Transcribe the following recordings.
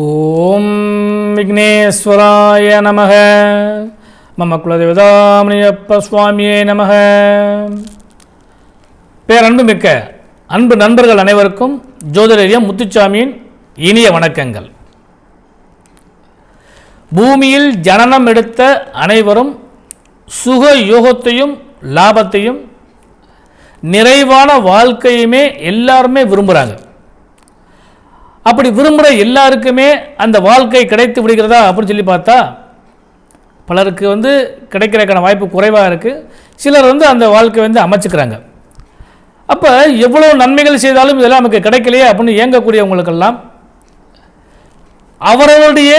ஓம் விக்னேஸ்வராய நமக. மம குலதேவதாமணியப்ப சுவாமியே நமக. பேரன்பு மிக்க அன்பு நண்பர்கள் அனைவருக்கும் ஜோதிடரியம் முத்துச்சாமியின் இனிய வணக்கங்கள். பூமியில் ஜனனம் எடுத்த அனைவரும் சுக யோகத்தையும் லாபத்தையும் நிறைவான வாழ்க்கையுமே எல்லாருமே விரும்புகிறாங்க அப்படி விரும்புகிற எல்லாருக்குமே அந்த வாழ்க்கை கிடைத்து விடுகிறதா அப்படின்னு சொல்லி பார்த்தா பலருக்கு வந்து கிடைக்கிறதுக்கான வாய்ப்பு குறைவாக இருக்குது சிலர் வந்து அந்த வாழ்க்கை வந்து அமைச்சுக்கிறாங்க. அப்போ எவ்வளோ நன்மைகள் செய்தாலும் இதெல்லாம் நமக்கு கிடைக்கலையே அப்படின்னு இயங்கக்கூடியவங்களுக்கெல்லாம் அவர்களுடைய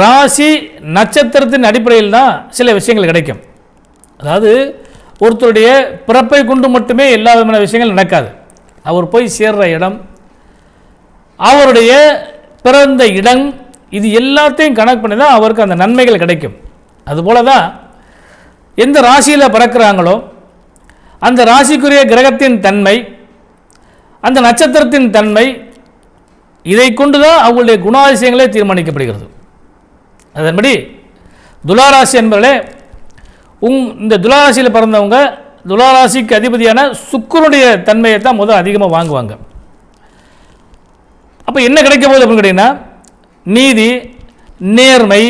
ராசி நட்சத்திரத்தின் அடிப்படையில் தான் சில விஷயங்கள் கிடைக்கும். அதாவது ஒருத்தருடைய பிறப்பை கொண்டு மட்டுமே எல்லா விதமான விஷயங்கள் நடக்காது. அவர் போய் சேர்ற இடம் அவருடைய பிறந்த இடம் இது எல்லாத்தையும் கணக்கு பண்ணி தான் அவருக்கு அந்த நன்மைகள் கிடைக்கும். அதுபோல தான் எந்த ராசியில் பிறக்கிறாங்களோ அந்த ராசிக்குரிய கிரகத்தின் தன்மை அந்த நட்சத்திரத்தின் தன்மை இதை கொண்டு தான் அவங்களுடைய குணாதிசயங்களே தீர்மானிக்கப்படுகிறது. அதன்படி துளாராசி என்பவர்களே உங் இந்த துளாராசியில் பிறந்தவங்க துளாராசிக்கு அதிபதியான சுக்கரனுடைய தன்மையை தான் முதல் அதிகமாக வாங்குவாங்க. அப்போ என்ன கிடைக்க போகுது அப்படின்னு கேட்டிங்கன்னா நீதி நேர்மை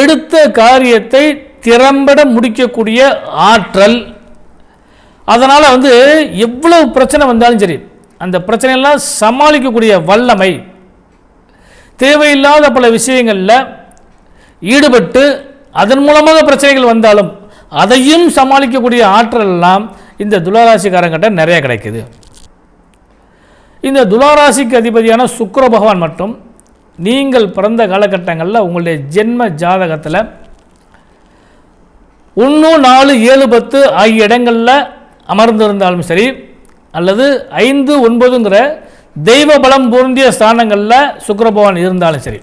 எடுத்த காரியத்தை திறம்பட முடிக்கக்கூடிய ஆற்றல். அதனால் வந்து எவ்வளவு பிரச்சனை வந்தாலும் சரி அந்த பிரச்சனையெல்லாம் சமாளிக்கக்கூடிய வல்லமை தேவையில்லாத பல விஷயங்களில் ஈடுபட்டு அதன் மூலமாக பிரச்சனைகள் வந்தாலும் அதையும் சமாளிக்கக்கூடிய ஆற்றல் எல்லாம் இந்த துளராசிக்காரங்கிட்ட நிறைய கிடைக்குது. இந்த துளாராசிக்கு அதிபதியான சுக்கர பகவான் மட்டும் நீங்கள் பிறந்த காலகட்டங்களில் உங்களுடைய ஜென்ம ஜாதகத்தில் ஒன்று நாலு ஏழு பத்து ஆகிய இடங்களில் அமர்ந்திருந்தாலும் சரி அல்லது ஐந்து ஒன்பதுங்கிற தெய்வ பலம் பொருந்திய ஸ்தானங்களில் சுக்கர பகவான் இருந்தாலும் சரி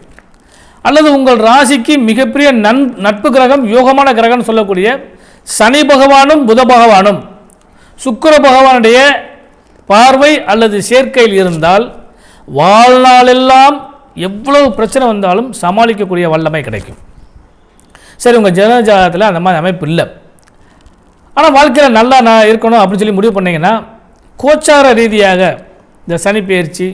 அல்லது உங்கள் ராசிக்கு மிகப்பெரிய நன் நட்பு கிரகம் யோகமான கிரகம்னு சொல்லக்கூடிய சனி பகவானும் புத பகவானும் சுக்கர பகவானுடைய பார்வை அல்லது சேர்க்கையில் இருந்தால் வாழ்நாளெல்லாம் எவ்வளவு பிரச்சனை வந்தாலும் சமாளிக்கக்கூடிய வல்லமை கிடைக்கும். சரி உங்கள் ஜனஜாதகத்தில் அந்த மாதிரி அமைப்பு இல்லை. ஆனால் வாழ்க்கையில் நல்லா நான் இருக்கணும் அப்படின்னு சொல்லி முடிவு பண்ணிங்கன்னா கோச்சார ரீதியாக இந்த சனி பயிற்சி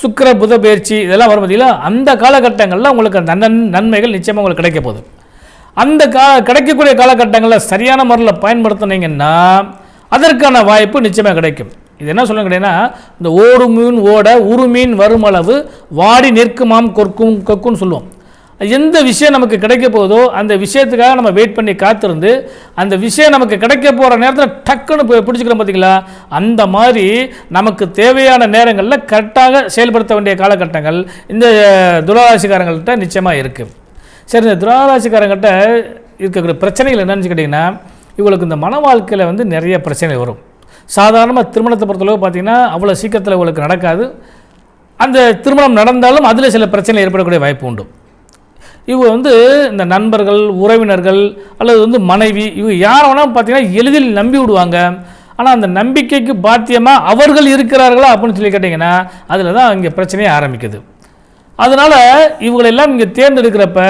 சுக்கர புத பயிற்சி இதெல்லாம் வரும் பார்த்தீங்கன்னா அந்த காலகட்டங்களில் உங்களுக்கு அந்த நன் நன்மைகள் நிச்சயமாக உங்களுக்கு கிடைக்க போகுது. அந்த கா கிடைக்கக்கூடிய காலகட்டங்களில் சரியான முறையில் பயன்படுத்துனீங்கன்னா அதற்கான வாய்ப்பு நிச்சயமாக கிடைக்கும். இது என்ன சொல்லுங்க கேட்டீங்கன்னா இந்த ஓடு மீன் ஓட உரு மீன் வருமளவு வாடி நிற்குமாம் கொற்கும் கொக்குன்னு சொல்லுவோம். எந்த விஷயம் நமக்கு கிடைக்க போதோ அந்த விஷயத்துக்காக நம்ம வெயிட் பண்ணி காத்திருந்து அந்த விஷயம் நமக்கு கிடைக்க போகிற நேரத்தில் டக்குன்னு போய் பிடிச்சிக்கிறோம் பார்த்தீங்களா அந்த மாதிரி நமக்கு தேவையான நேரங்களில் கரெக்டாக செயல்படுத்த வேண்டிய காலகட்டங்கள் இந்த துராராசிக்காரங்கள்ட்ட நிச்சயமாக இருக்குது சரி இந்த துராராசிக்காரங்கிட்ட இருக்கக்கூடிய பிரச்சனைகள் என்னன்னு கேட்டிங்கன்னா இவங்களுக்கு இந்த மன வாழ்க்கையில் வந்து நிறைய பிரச்சனை வரும். சாதாரணமாக திருமணத்தை பொறுத்தளவு பார்த்திங்கன்னா அவ்வளோ சீக்கிரத்தில் உங்களுக்கு நடக்காது. அந்த திருமணம் நடந்தாலும் அதில் சில பிரச்சனை ஏற்படக்கூடிய வாய்ப்பு உண்டு. இவங்க வந்து இந்த நண்பர்கள் உறவினர்கள் அல்லது வந்து மனைவி இவங்க யார் வேணால் பார்த்தீங்கன்னா எளிதில் நம்பி விடுவாங்க. ஆனால் அந்த நம்பிக்கைக்கு பாத்தியமாக அவர்கள் இருக்கிறார்களா அப்படின்னு சொல்லி கேட்டிங்கன்னா அதில் தான் இங்கே பிரச்சனையே ஆரம்பிக்குது. அதனால் இவங்களெல்லாம் இங்கே தேர்ந்தெடுக்கிறப்ப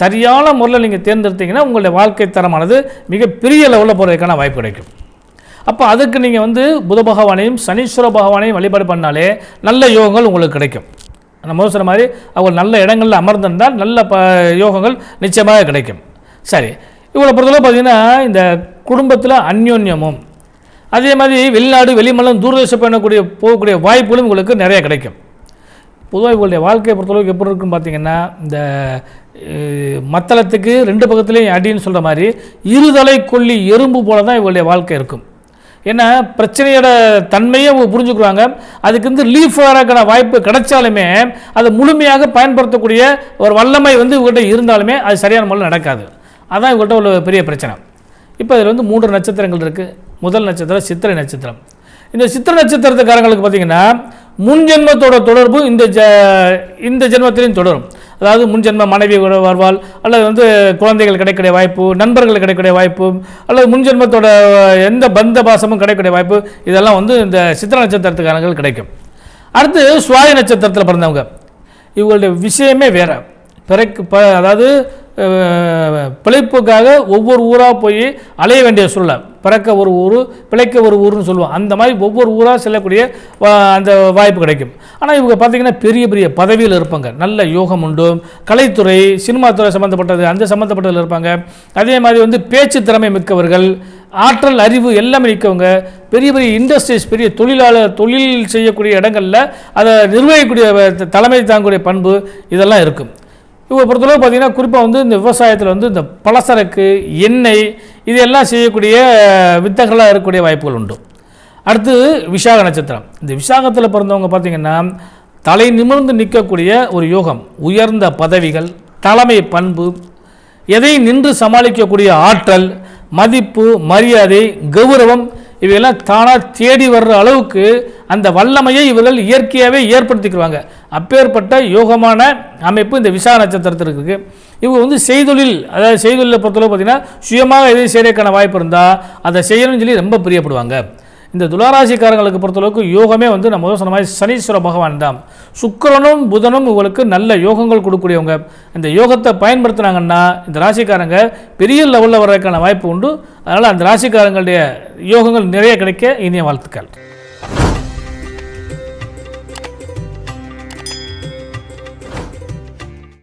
சரியான முறையில் நீங்கள் தேர்ந்தெடுத்தீங்கன்னா உங்களுடைய வாழ்க்கை தரமானது மிகப்பெரிய லெவலில் போகிறதுக்கான வாய்ப்பு கிடைக்கும். அப்போ அதுக்கு நீங்கள் வந்து புத பகவானையும் சனீஸ்வர பகவானையும் வழிபாடு பண்ணாலே நல்ல யோகங்கள் உங்களுக்கு கிடைக்கும். நம்ம சொன்ன மாதிரி அவங்க நல்ல இடங்களில் அமர்ந்திருந்தால் நல்ல ப யோகங்கள் நிச்சயமாக கிடைக்கும். சரி இவங்களை பொறுத்தளவு பார்த்தீங்கன்னா இந்த குடும்பத்தில் அந்யோன்யமும் அதே மாதிரி வெளிநாடு வெளிமலம் தூரதேசம் பண்ணக்கூடிய போகக்கூடிய வாய்ப்புகளும் உங்களுக்கு நிறைய கிடைக்கும். பொதுவாக இவங்களுடைய வாழ்க்கையை பொறுத்தளவுக்கு எப்படி இருக்குன்னு பார்த்தீங்கன்னா இந்த மத்தளத்துக்கு ரெண்டு பக்கத்துலேயும் அடின்னு சொல்கிற மாதிரி இருதலை கொல்லி எறும்பு போல தான் இவங்களுடைய வாழ்க்கை இருக்கும். ஏன்னா பிரச்சனையோட தன்மையை அவங்க புரிஞ்சுக்குவாங்க அதுக்கு வந்து லீஃப் வரக்கான வாய்ப்பு கிடைச்சாலுமே அதை முழுமையாக பயன்படுத்தக்கூடிய ஒரு வல்லமை வந்து இவங்ககிட்ட இருந்தாலுமே அது சரியான முறையில் நடக்காது. அதான் இவங்ககிட்ட உள்ள பெரிய பிரச்சனை. இப்போ இதில் வந்து மூன்று நட்சத்திரங்கள் இருக்குது முதல் நட்சத்திரம் சித்திரை நட்சத்திரம். இந்த சித்திர நட்சத்திரத்துக்காரங்களுக்கு பார்த்தீங்கன்னா முன் ஜென்மத்தோட தொடர்பு இந்த ஜ இந்த ஜென்மத்திலையும் தொடரும். அதாவது முன்ஜென்ம மனைவி கூட வருவாள் அல்லது வந்து குழந்தைகள் கிடைக்கக்கூடிய வாய்ப்பு நண்பர்கள் கிடைக்கக்கூடிய வாய்ப்பு அல்லது முன்ஜென்மத்தோட எந்த பந்த பாசமும் கிடைக்கக்கூடிய வாய்ப்பு இதெல்லாம் வந்து இந்த சித்திர நட்சத்திரத்துக்காரங்கள் கிடைக்கும். அடுத்து சுவாதி நட்சத்திரத்தில் பிறந்தவங்க. இவங்களுடைய விஷயமே வேறு. பிறக்கு ப அதாவது பிழைப்புக்காக ஒவ்வொரு ஊராக போய் அலைய வேண்டிய சூழ்நிலை. பிறக்க ஒரு ஊர் பிழைக்க ஒரு ஊர்னு சொல்லுவோம். அந்த மாதிரி ஒவ்வொரு ஊராக செல்லக்கூடிய அந்த வாய்ப்பு கிடைக்கும். ஆனால் இவங்க பார்த்திங்கன்னா பெரிய பெரிய பதவியில் இருப்பாங்க. நல்ல யோகம் உண்டு. கலைத்துறை சினிமா துறை சம்மந்தப்பட்டது அந்த சம்மந்தப்பட்டதில் இருப்பாங்க. அதே மாதிரி வந்து பேச்சு திறமை மிக்கவர்கள் ஆற்றல் அறிவு எல்லாமே மிக்கவங்க. பெரிய பெரிய இண்டஸ்ட்ரீஸ் பெரிய தொழிலாளர் தொழில் செய்யக்கூடிய இடங்களில் அதை நிர்வகிக்கக்கூடிய தலைமை தாங்கக்கூடிய பண்பு இதெல்லாம் இருக்கும். இவங்க பொறுத்தளவு பார்த்தீங்கன்னா குறிப்பாக வந்து இந்த விவசாயத்தில் வந்து இந்த பலசரக்கு எண்ணெய் இதையெல்லாம் செய்யக்கூடிய வித்தகளாக இருக்கக்கூடிய வாய்ப்புகள் உண்டு. அடுத்து விசாக நட்சத்திரம். இந்த விசாகத்தில் பிறந்தவங்க பார்த்தீங்கன்னா தலை நிமிர்ந்து நிற்கக்கூடிய ஒரு யோகம். உயர்ந்த பதவிகள் தலைமை பண்பு எதை நின்று சமாளிக்கக்கூடிய ஆற்றல் மதிப்பு மரியாதை கௌரவம் இவையெல்லாம் தானாக தேடி வர்ற அளவுக்கு அந்த வல்லமையை இவர்கள் இயற்கையாகவே ஏற்படுத்திக்கிறாங்க அப்பேற்பட்ட யோகமான அமைப்பு இந்த விசா நட்சத்திரத்திற்கு இருக்குது. இவங்க வந்து செய்தொழில் அதாவது செய்தொழிலை பொறுத்தளவு பார்த்தீங்கன்னா சுயமாக எதையும் செய்யறதுக்கான வாய்ப்பு இருந்தால் அதை செய்யணும்னு சொல்லி ரொம்ப பிரியப்படுவாங்க. இந்த துளாராசிக்காரங்களுக்கு பொறுத்தளவுக்கு யோகமே வந்து நம்ம சொன்ன மாதிரி சனீஸ்வர பகவான் தான். சுக்கிரனும் புதனும் இவங்களுக்கு நல்ல யோகங்கள் கொடுக்கக்கூடியவங்க. இந்த யோகத்தை பயன்படுத்துனாங்கன்னா இந்த ராசிக்காரங்க பெரிய லெவலில் வர்றதுக்கான வாய்ப்பு உண்டு. அதனால் அந்த ராசிக்காரங்களுடைய யோகங்கள் நிறைய கிடைக்க இனிய வாழ்த்துக்கள்.